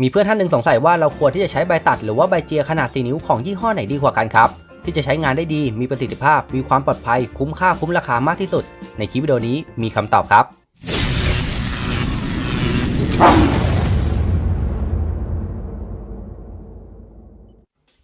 มีเพื่อนท่านหนึ่งสงสัยว่าเราควรที่จะใช้ใบตัดหรือว่าใบเจียขนาด 4 นิ้วของยี่ห้อไหนดีกว่ากันครับ ที่จะใช้งานได้ดี มีประสิทธิภาพ มีความปลอดภัย คุ้มค่าคุ้มราคามากที่สุด ในคลิปวิดีโอนี้มีคำตอบครับ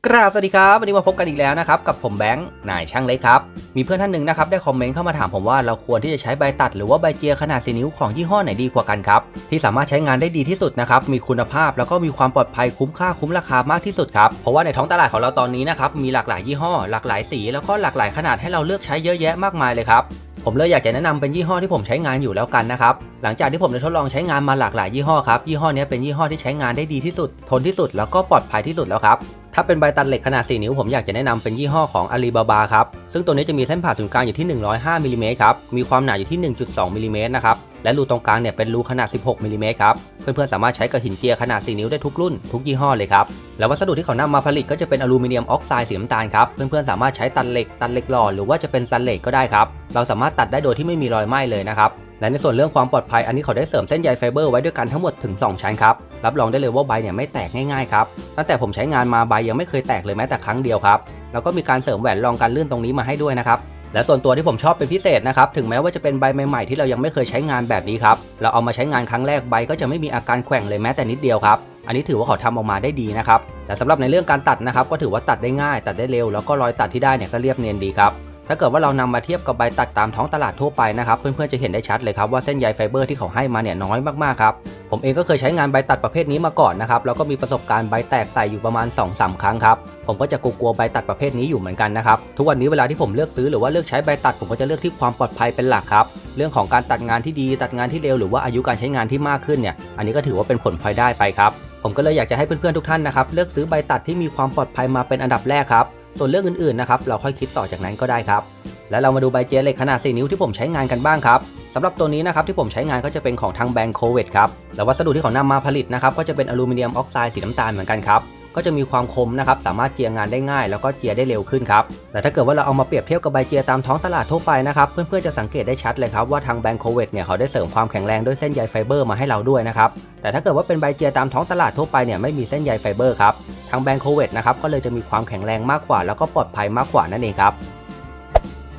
กราบสวัสดีครับวันนี้มาพบกันอีกแล้วนะครับกับผมแบงค์นายช่างเล็กครับมีเพื่อนท่านหนึ่งนะครับได้คอมเมนต์เข้ามาถามผมว่าเราควรที่จะใช้ใบตัดหรือว่าใบเจียขนาด4นิ้วของยี่ห้อไหนดีกว่ากันครับที่สามารถใช้งานได้ดีที่สุดนะครับมีคุณภาพแล้วก็มีความปลอดภัยคุ้มค่าคุ้มราคามากที่สุดครับเพราะว่าในท้องตลาดของเราตอนนี้นะครับมีหลากหลายยี่ห้อ หลากหลายสีแล้วก็หลากหลายขนาดให้เราเลือกใช้เยอะแยะมากมายเลยครับผมเลยอยากจะแนะนำเป็นยี่ห้อที่ผมใช้งานอยู่แล้วกันนะครับ หลังจากที่ผมได้ทดลองใช้งานมาหลากหลายยี่ห้อครับ ยี่ห้อนี้เป็นยี่ห้อที่ใช้งานได้ดีที่สุด ทนที่สุดแล้วก็ปลอดภัยที่สุดแล้วครับ ถ้าเป็นใบตัดเหล็กขนาด 4 นิ้วผมอยากจะแนะนำเป็นยี่ห้อของ Alibaba ครับ ซึ่งตัวนี้จะมีเส้นผ่าศูนย์กลางอยู่ที่ 105มิลลิเมตรครับ มีความหนาอยู่ที่ 1.2มิลลิเมตรนะครับ และรูตรงกลางเนี่ยเป็นรูขนาด 16มิลลิเมตรครับ เพื่อนๆสามารถใช้กับหินเจียขนาด 4 นิ้วได้ทุกรุ่น ทุกยี่ห้อเลยครับ แล้ววัสดุที่เขานำมาผลิตก็จะเป็นอลูมิเนียมออกไซด์สีน้ำตาลครับ เพื่อนๆสามารถใช้ตัดเหล็ก ตัดเหล็กหล่อหรือว่าจะเป็นซันเหล็กก็ได้ครับ เราสามารถตัดได้โดยที่ไม่มีรอยไหม้เลยนะครับ และในส่วนเรื่องความปลอดภัยอันนี้เขาได้เสริมเส้นใยไฟเบอร์ไว้ด้วยกันทั้งหมดถึง 2 ชั้นครับ รับรองได้เลยว่าใบเนี่ยไม่แตกง่ายๆครับ ตั้งแต่ผมใช้งานมาใบยังไม่เคยแตกเลยแม้แต่ครั้งเดียวครับ แล้วก็มีการเสริมแหวนรองกันลื่นตรงนี้มาให้ด้วยนะครับ และส่วนตัวที่ผมชอบเป็นพิเศษนะครับ ถึงแม้ว่าจะเป็นใบใหม่ๆที่เรายังไม่เคยใช้งานแบบนี้ครับ เราเอามาใช้งานครั้งแรกใบก็จะไม่มีอาการแกว่งเลยแม้แต่นิดเดียวครับ อันนี้ถือว่าเขาทำออกมาได้ดีนะครับ แต่สำหรับในเรื่องการตัดนะครับก็ถือว่าตัดได้ง่าย ตัดได้เร็วแล้วก็รอยตัดที่ได้เนี่ยก็เรียบเนียนดีครับ ถ้าเกิดว่าเรานำมาเทียบกับใบตัดตามท้องตลาดทั่วไปนะครับเพื่อนๆจะเห็นได้ชัดเลยครับว่าเส้นใยไฟเบอร์ที่เขาให้มาเนี่ยน้อยมากๆครับผมเองก็เคยใช้งานใบตัดประเภทนี้มาก่อนนะครับแล้วก็มีประสบการณ์ใบแตกใส่อยู่ประมาณ2อสครั้งครับผมก็จะกลัวๆใบตัดประเภทนี้อยู่เหมือนกันนะครับทุกวันนี้เวลาที่ผมเลือกซื้อหรือว่าเลือกใช้ใบตัด ผมก็จะเลือกที่ความปลอดภัยเป็นหลักครับเรื่องของการตัดงานที่ดีตัดงานที่เร็วหรือว่าอายุการใช้งานที่มากขึ้นเนี่ยอันนี้ก็ถือว่าเป็นผลพลอยได้ไปครับผมก็เลยอยากจะให้เพื่อนๆทุกท่านนะครับเลือกซื้อใบตัดที่มีความปลอดภัยมาเป็นอันดับแรกครับ ส่วนเรื่องอื่นๆนะครับเราค่อยคิดต่อจากนั้นก็ได้ครับ และเรามาดูใบเจลเหล็กขนาด 4 นิ้วที่ผมใช้งานกันบ้างครับสำหรับตัวนี้นะครับที่ผมใช้งานก็จะเป็นของทางแบรนด์โคเวตครับแล้ววัสดุที่เขานำมาผลิตนะครับก็จะเป็นอลูมิเนียมออกไซด์สีน้ำตาลเหมือนกันครับก็จะมีความคมนะครับสามารถเจียงานได้ง่าย แล้วก็เจียได้เร็วขึ้นครับแต่ถ้าเกิดว่าเราเอามาเปรียบเทียบกับใบเจียตามท้องตลาดทั่วไปนะครับเพื่อนๆจะสังเกตได้ชัดเลยครับว่าทางแบรนด์โคเวตเนี่ยเขาได้เสริมความแข็งแรงด้วยเส้นใยไฟเบอร์มาให้เราด้วยนะครับแต่ถ้าเกิดว่าเป็นใบเจียตามท้องตลาดทั่วไปเนี่ยไม่มีเส้นใยไฟเบอร์ครับ ทางแบรนด์โคเวตนะครับก็เลยจะมีความแข็งแรงมากกว่า แล้วก็ปลอดภัยมากกว่านั่นเองครับ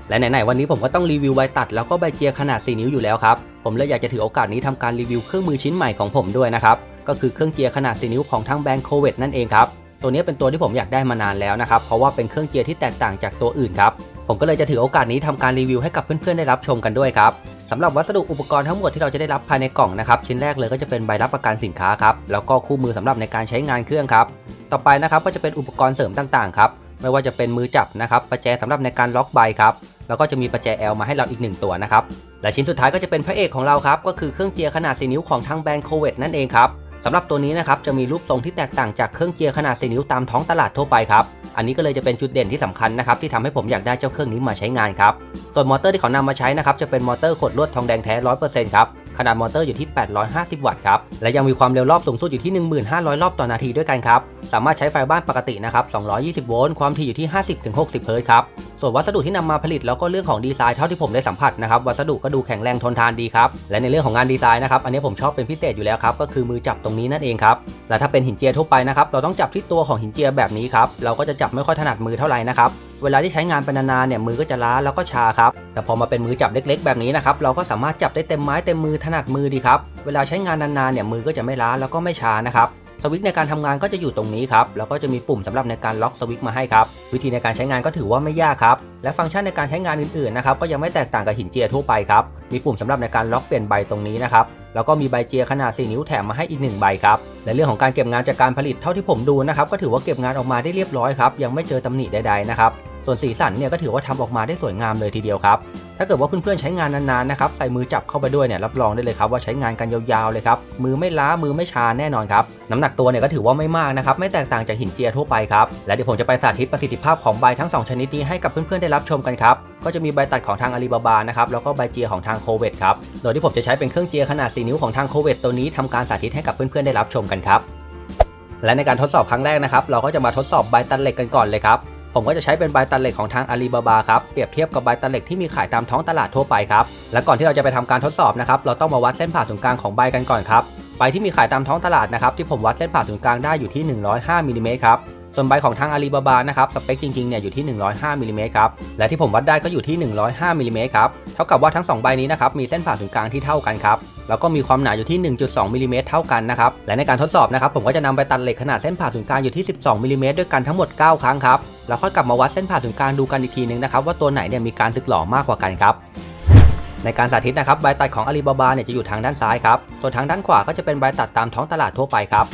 และไหนๆวันนี้ผมก็ต้องรีวิวใบตัดแล้วก็ใบเจียขนาด 4 นิ้วอยู่แล้วครับ ผมเลยอยากจะถือโอกาสนี้ทำการรีวิวเครื่องมือชิ้นใหม่ของผมด้วยนะครับ ก็คือเครื่องเจียขนาด 4 นิ้วของทางแบรนด์โคเวตนั่นเองครับ ตัวนี้เป็นตัวที่ผมอยากได้มานานแล้วนะครับ เพราะว่าเป็นเครื่องเจียที่แตกต่างจากตัวอื่นครับ ผมก็เลยจะถือโอกาสนี้ทำการรีวิวให้กับเพื่อนๆได้รับชมกันด้วยครับสำหรับวัสดุอุปกรณ์ทั้งหมดที่เราจะได้รับภายในกล่องนะครับชิ้นแรกเลยก็จะเป็นใบรับประกันสินค้าครับแล้วก็คู่มือสำหรับในการใช้งานเครื่องครับ ต่อไปนะครับก็จะเป็นอุปกรณ์เสริมต่างๆครับไม่ว่าจะเป็นมือจับนะครับประแจสำหรับในการล็อกใบครับแล้วก็จะมีประแจ L มาให้เราอีก 1 ตัวนะครับและชิ้นสุดท้ายก็จะเป็นพระเอกของเราครับก็คือเครื่องเจียขนาด4นิ้วของทางแบรนด์โคเวตนั่นเองครับสำหรับตัวนี้นะครับจะมีรูปทรงที่แตกต่างจากเครื่องเจียขนาด4นิ้วตามท้องตลาดทั่วไปครับอันนี้ก็เลยจะเป็นจุดเด่นที่สำคัญนะครับที่ทำให้ผมอยากได้เจ้าเครื่องนี้มาใช้งานครับส่วนมอเตอร์ที่เขานำมาใช้นะครับจะเป็นมอเตอร์ขดลวดทองแดงแท้100%ครับ ขนาดมอเตอร์อยู่ที่ 850 วัตต์ครับ และยังมีความเร็วรอบสูงสุดอยู่ที่ 1500 รอบต่อนาทีด้วยกันครับ สามารถใช้ไฟบ้านปกตินะครับ 220 โวลต์ ความถี่อยู่ที่ 50-60 เฮิรตซ์ครับ ส่วนวัสดุที่นำมาผลิตแล้วก็เรื่องของดีไซน์เท่าที่ผมได้สัมผัสนะครับ วัสดุก็ดูแข็งแรงทนทานดีครับ และในเรื่องของงานดีไซน์นะครับ อันนี้ผมชอบเป็นพิเศษอยู่แล้วครับ ก็คือมือจับตรงนี้นั่นเองครับ และถ้าเป็นหินเจียทั่วไปนะครับ เราต้องจับที่ตัวของหินเจียแบบนี้ครับ เราก็จะจับไม่ค่อยถนัดมือเท่าไหร่นะครับ เวลาที่ใช้งานไปนานๆเนี่ยมือก็จะล้าแล้วก็ชาครับแต่พอมาเป็นมือจับเล็ก ๆ แบบนี้นะครับเราก็สามารถจับได้เต็มไม้เต็มมือถนัดมือดีครับเวลาใช้งานนานๆเนี่ยมือก็จะไม่ล้าแล้วก็ไม่ชานะครับสวิตช์ในการทำงานก็จะอยู่ตรงนี้ครับแล้วก็จะมีปุ่มสำหรับในการล็อกสวิตช์มาให้ครับ วิธีในการใช้งานก็ถือว่าไม่ยากครับ และฟังก์ชันในการใช้งานอื่นๆนะครับก็ยังไม่แตกต่างกับหินเจียทั่วไปครับ มีปุ่มสำหรับในการล็อกเปลี่ยนใบตรงนี้นะครับ แล้วก็มีใบเจียขนาด 4 นิ้วแถมมาให้อีก 1 ใบครับ และเรื่องของการเก็บงานจากการผลิตเท่าที่ผมดูนะครับก็ถือว่าเก็บงานออกมาได้เรียบร้อยครับ ยังไม่เจอตำหนิใดๆนะครับส่วนสีสันเนี่ยก็ถือว่าทำออกมาได้สวยงามเลยทีเดียวครับ ถ้าเกิดว่าเพื่อนๆใช้งานนานๆนะครับใส่มือจับเข้าไปด้วยเนี่ยรับรองได้เลยครับว่าใช้งานกันยาวๆเลยครับมือไม่ล้ามือไม่ชาแน่นอนครับน้ำหนักตัวเนี่ยก็ถือว่าไม่มากนะครับไม่แตกต่างจากหินเจียทั่วไปครับและเดี๋ยวผมจะไปสาธิตประสิทธิภาพของใบทั้ง 2 ชนิดนี้ให้กับเพื่อนๆได้รับชมกันครับก็จะมีใบตัดของทางอาลีบาบานะครับแล้วก็ใบเจียของทางโคเวตครับโดยที่ผมจะใช้เป็นเครื่องเจียขนาด 4 นิ้วของทางโคเวตตัวนี้ทำการสาธิตให้กับเพื่อนๆได้รับชมกันครับและในการทดสอบครั้งแรกนะครับเราก็จะมาทดสอบใบตัดเหล็กกันก่อนเลยครับ ผมก็จะใช้เป็นใบตันเหล็กของทางอาลีบาบาครับ เปรียบเทียบกับใบตันเหล็กที่มีขายตามท้องตลาดทั่วไปครับ และก่อนที่เราจะไปทำการทดสอบนะครับ เราต้องมาวัดเส้นผ่าศูนย์กลางของใบกันก่อนครับ ใบที่มีขายตามท้องตลาดนะครับ ที่ผมวัดเส้นผ่าศูนย์กลางได้อยู่ที่ 105มิลลิเมตรครับ ส่วนใบของทางอาลีบาบานะครับสเปคจริงๆเนี่ยอยู่ที่ 105มิลลิเมตรครับและที่ผมวัดได้ก็อยู่ที่ 105มิลลิเมตรครับเท่ากับว่าทั้ง 2 ใบนี้นะครับมีเส้นผ่าศูนย์กลางที่เท่ากันครับแล้วก็มีความหนาอยู่ที่ 1.2มิลลิเมตรเท่ากันนะครับและในการทดสอบนะครับผมก็จะนำไปตัดเหล็กขนาดเส้นผ่าศูนย์กลางอยู่ที่ 12มิลลิเมตรด้วยกันทั้งหมด 9 ครั้งครับแล้วค่อยกลับมาวัดเส้นผ่าศูนย์กลางดูกันอีกทีนึงนะครับว่าตัวไหนเนี่ยมีการสึกหลอมากกว่ากันครับในการสาธิตนะครับใบตัดของอาลีบาบาเนี่ยจะอยู่ทางด้านซ้ายครับส่วนทางด้านขวาก็จะเป็นใบตัดตามท้องตลาดทั่วไปครับ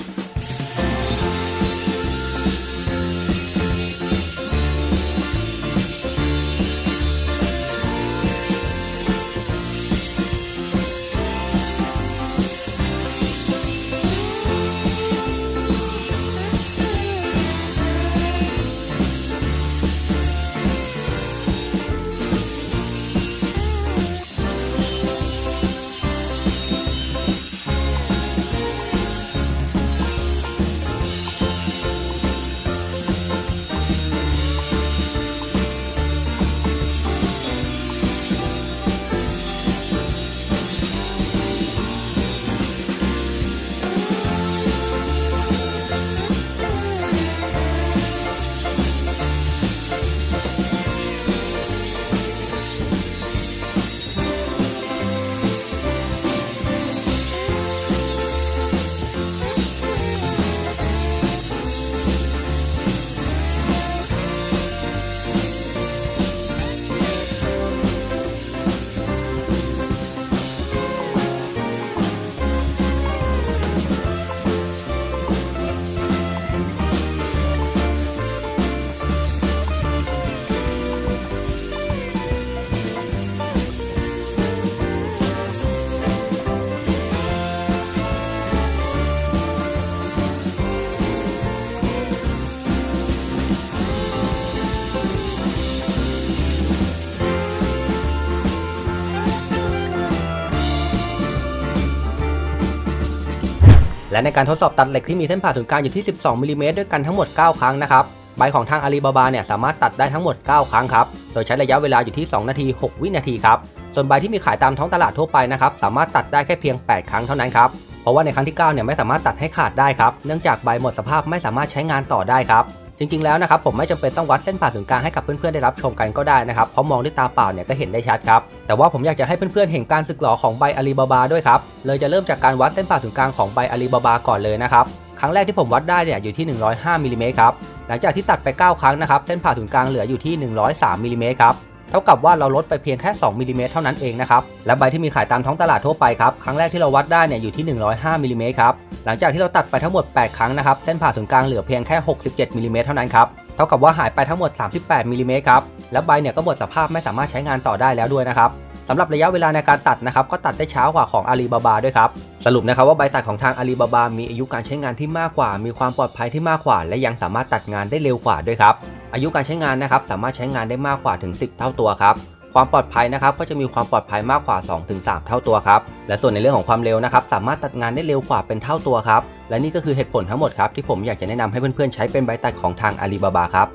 และในการทดสอบตัดเหล็กที่มีเส้นผ่าศูนย์กลางอยู่ที่ 12มิลลิเมตรด้วยกันทั้งหมด 9 ครั้งนะครับใบของทางอาลีบาบาเนี่ยสามารถตัดได้ทั้งหมด 9 ครั้งครับ โดยใช้ระยะเวลาอยู่ที่ 2 นาที 6 วินาทีครับ ส่วนใบที่มีขายตามท้องตลาดทั่วไปนะครับสามารถตัดได้แค่เพียง 8 ครั้งเท่านั้นครับ เพราะว่าในครั้งที่ 9 เนี่ยไม่สามารถตัดให้ขาดได้ครับ เนื่องจากใบหมดสภาพไม่สามารถใช้งานต่อได้ครับ จริง ๆ แล้วนะครับผมไม่จำเป็นต้องวัดเส้นผ่าศูนย์กลางให้กับเพื่อนๆได้รับชมกันก็ได้นะครับเพราะมองด้วยตาเปล่าเนี่ยก็เห็นได้ชัดครับแต่ว่าผมอยากจะให้เพื่อนๆเห็นการสึกหรอของใบอาลีบาบาด้วยครับเลยจะเริ่มจากการวัดเส้นผ่าศูนย์กลางของใบอาลีบาบาก่อนเลยนะครับครั้งแรกที่ผมวัดได้เนี่ยอยู่ที่ 105มิลลิเมตรครับหลังจากที่ตัดไป 9 ครั้งนะครับเส้นผ่าศูนย์กลางเหลืออยู่ที่ 103มิลลิเมตรครับ เท่ากับว่าเราลดไปเพียงแค่ 2มิลลิเมตรเท่านั้นเองนะครับ และใบที่มีขายตามท้องตลาดทั่วไปครับ ครั้งแรกที่เราวัดได้เนี่ยอยู่ที่ 105มิลลิเมตรครับ หลังจากที่เราตัดไปทั้งหมด 8 ครั้งนะครับ เส้นผ่าศูนย์กลางเหลือเพียงแค่ 67มิลลิเมตรเท่านั้นครับ เท่ากับว่าหายไปทั้งหมด 38มิลลิเมตรครับ และใบเนี่ยก็หมดสภาพไม่สามารถใช้งานต่อได้แล้วด้วยนะครับสำหรับระยะเวลาในการตัดนะครับก็ตัดได้ช้ากว่าของอาลีบาบาด้วยครับ สรุปนะครับว่าใบตัดของทางอาลีบาบามีอายุการใช้งานที่มากกว่า มีความปลอดภัยที่มากกว่า และยังสามารถตัดงานได้เร็วกว่าด้วยครับอายุการใช้งานนะครับสามารถใช้งานได้มากกว่าถึง 10 เท่าตัวครับ ความปลอดภัยนะครับก็จะมีความปลอดภัยมากกว่า 2-3 เท่าตัวครับ และส่วนในเรื่องของความเร็วนะครับสามารถตัดงานได้เร็วกว่าเป็นเท่าตัวครับ และนี่ก็คือเหตุผลทั้งหมดครับที่ผมอยากจะแนะนำให้เพื่อนๆใช้เป็นใบตัดของทางอาลีบาบาครับ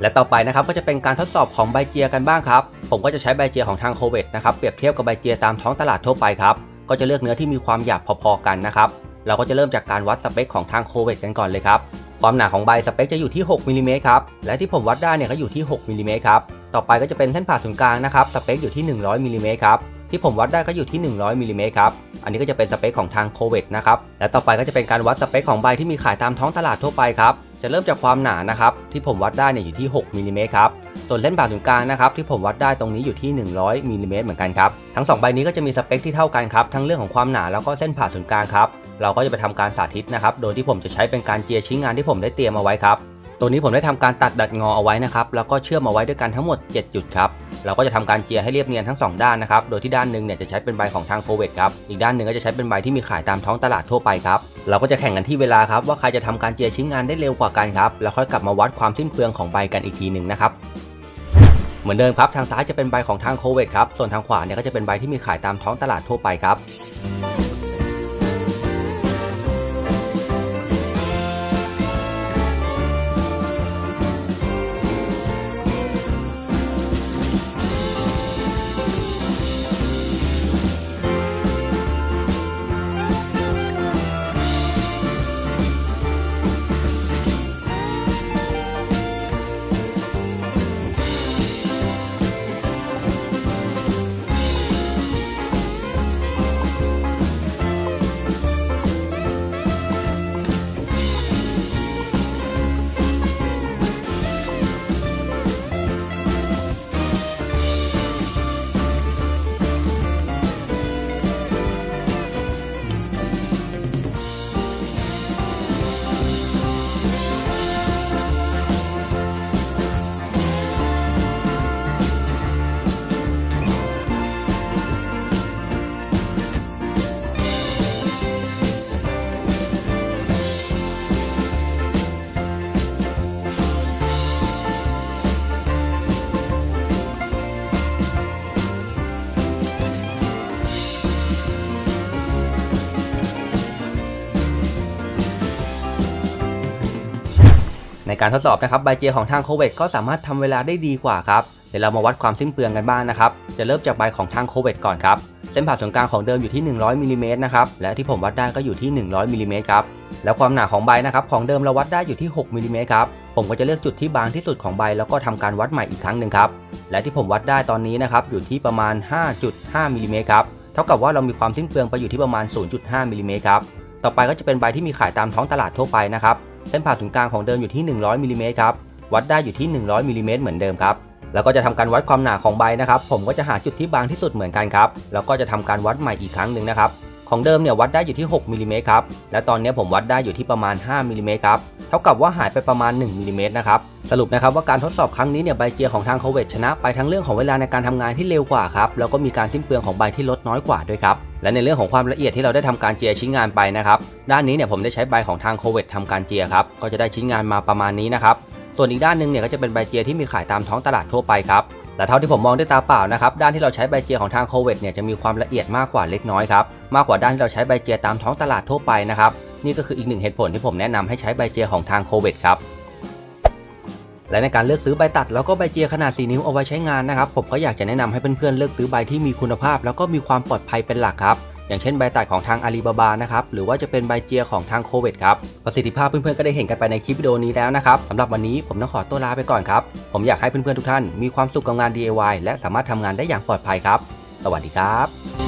และต่อไปนะครับก็จะเป็นการทดสอบของใบเจียกันบ้างครับ ผมก็จะใช้ใบเจียของทางโคเวตนะครับเปรียบเทียบกับใบเจียตามท้องตลาดทั่วไปครับก็จะเลือกเนื้อที่มีความหยาบพอๆกันนะครับเราก็จะเริ่มจากการวัดสเปคของทางโคเวตกันก่อนเลยครับความหนาของใบสเปคจะอยู่ที่6มิลลิเมตรครับและที่ผมวัดได้เนี่ยก็อยู่ที่6มิลิเมตรครับ ต่อไปก็จะเป็นเส้นผ่าศูนย์กลางนะครับสเปคอยู่ที่ 100มิลลิเมตรครับที่ผมวัดได้ก็อยู่ที่ 100มิลลิเมตรครับ อันนี้ก็จะเป็นสเปคของทางโคเวตนะครับ และต่อไปก็จะเป็นการวัดสเปคของใบที่มีขายตามท้องตลาดทั่วไปครับ จะเริ่มจากความหนานะครับ ที่ผมวัดได้เนี่ยอยู่ที่ 6มิลลิเมตรครับ ส่วนเส้นผ่าศูนย์กลางนะครับที่ผมวัดได้ตรงนี้อยู่ที่ 100มิลลิเมตรเหมือนกันครับ ทั้ง 2 ใบนี้ก็จะมีสเปคที่เท่ากันครับ ทั้งเรื่องของความหนาแล้วก็เส้นผ่าศูนย์กลางครับ เราก็จะไปทำการสาธิตนะครับ โดยที่ผมจะใช้เป็นการเจียชิ้นงานที่ผมได้เตรียมเอาไว้ครับ ตัวนี้ผมได้ทำการตัดดัดงอเอาไว้นะครับ แล้วก็เชื่อมเอาไว้ด้วยกันทั้งหมด 7 จุดครับ เราก็จะทำการเจียให้เรียบเนียนทั้ง 2 ด้านนะครับ โดยที่ด้านหนึ่งเนี่ยจะใช้เป็นใบของทางโฟเวตครับ อีกด้านหนึ่งก็จะใช้เป็นใบที่มีขายตามท้องตลาดทั่วไปครับ เราก็จะแข่งกันที่เวลาครับว่าใครจะทำการเจียชิ้นงานได้เร็วกว่ากันครับ แล้วค่อยกลับมาวัดความสิ้นเปลืองของใบกันอีกทีหนึ่งนะครับเหมือนเดิมครับ ทางซ้ายจะเป็นใบของทางโคเวตครับ ส่วนทางขวาเนี่ยก็จะเป็นใบที่มีขายตามท้องตลาดทั่วไปครับ ในการทดสอบนะครับใบเจียของทางโคเวตก็สามารถทำเวลาได้ดีกว่าครับเดี๋ยวเรามาวัดความสิ้นเปลืองกันบ้างนะครับ จะเริ่มจากใบของทางโคเวตก่อนครับ เส้นผ่าศูนย์กลางของเดิมอยู่ที่ 100มิลลิเมตรนะครับ และที่ผมวัดได้ก็อยู่ที่ 100มิลลิเมตรครับ แล้วความหนาของใบนะครับของเดิมเราวัดได้อยู่ที่ 6มิลลิเมตรครับ ผมก็จะเลือกจุดที่บางที่สุดของใบแล้วก็ทำการวัดใหม่อีกครั้งหนึ่งครับ และที่ผมวัดได้ตอนนี้นะครับอยู่ที่ประมาณ 5.5มิลลิเมตรครับ เท่ากับว่าเรามีความสิ้นเปลืองไปอยู่ที่ประมาณ 0.5มิลิเมตรครับ ต่อไปก็จะเป็นใบที่มีขายตามท้องตลาดทั่วไปนะครับ เส้นผ่าศูนย์กลางของเดิมอยู่ที่ 100มิลลิเมตรครับ วัดได้อยู่ที่ 100มิลลิเมตรเหมือนเดิมครับ แล้วก็จะทำการวัดความหนาของใบนะครับ ผมก็จะหาจุดที่บางที่สุดเหมือนกันครับ แล้วก็จะทำการวัดใหม่อีกครั้งหนึ่งนะครับ ของเดิมเนี่ยวัดได้อยู่ที่6มิลลิเมตรครับ และตอนนี้ผมวัดได้อยู่ที่ประมาณ5มิลลิเมตรครับ เท่ากับว่าหายไปประมาณ1มิลลิเมตรนะครับ สรุปนะครับว่าการทดสอบครั้งนี้เนี่ยใบเจียของทางโคเวตชนะ ไปทั้งเรื่องของเวลาในการทำงานที่เร็วกว่าครับ แล้วก็มีการสิ้นเปลืองของใบที่ลดน้อยกว่าด้วยครับ และในเรื่องของความละเอียดที่เราได้ทำการเจียชิ้นงานไปนะครับ ด้านนี้เนี่ยผมได้ใช้ใบของทางโคเวตทำการเจียครับ ก็จะได้ชิ้นงานมาประมาณนี้นะครับ ส่วนอีกด้านหนึงเนี่ยก็จะเป็นใบเจียที่มีขายตามท้องตลาดทั่วไปครับ แต่เท่าที่ผมมองด้วยตาเปล่านะครับด้านที่เราใช้ใบเจียของทางโคเวตเนี่ยจะมีความละเอียดมากกว่าเล็กน้อยครับมากกว่าด้านที่เราใช้ใบเจียตามท้องตลาดทั่วไปนะครับนี่ก็คืออีกหนึ่งเหตุผลที่ผมแนะนำให้ใช้ใบเจียของทางโคเวตครับและในการเลือกซื้อใบตัดแล้วก็ใบเจียขนาด 4 นิ้วเอาไว้ใช้งานนะครับผมก็อยากจะแนะนำให้เพื่อนๆเลือกซื้อใบที่มีคุณภาพ แล้วก็มีความปลอดภัยเป็นหลักครับ อย่างเช่นใบตัดของทางอาลีบาบานะครับหรือว่าจะเป็นใบเจียของทางโคเวตครับประสิทธิภาพเพื่อนๆก็ได้เห็นกันไปในคลิปวิดีโอนี้แล้วนะครับสำหรับวันนี้ผมต้องขอตัวลาไปก่อนครับผมอยากให้เพื่อนๆทุกท่านมีความสุขกับงาน DIY และสามารถทำงานได้อย่างปลอดภัยครับ สวัสดีครับ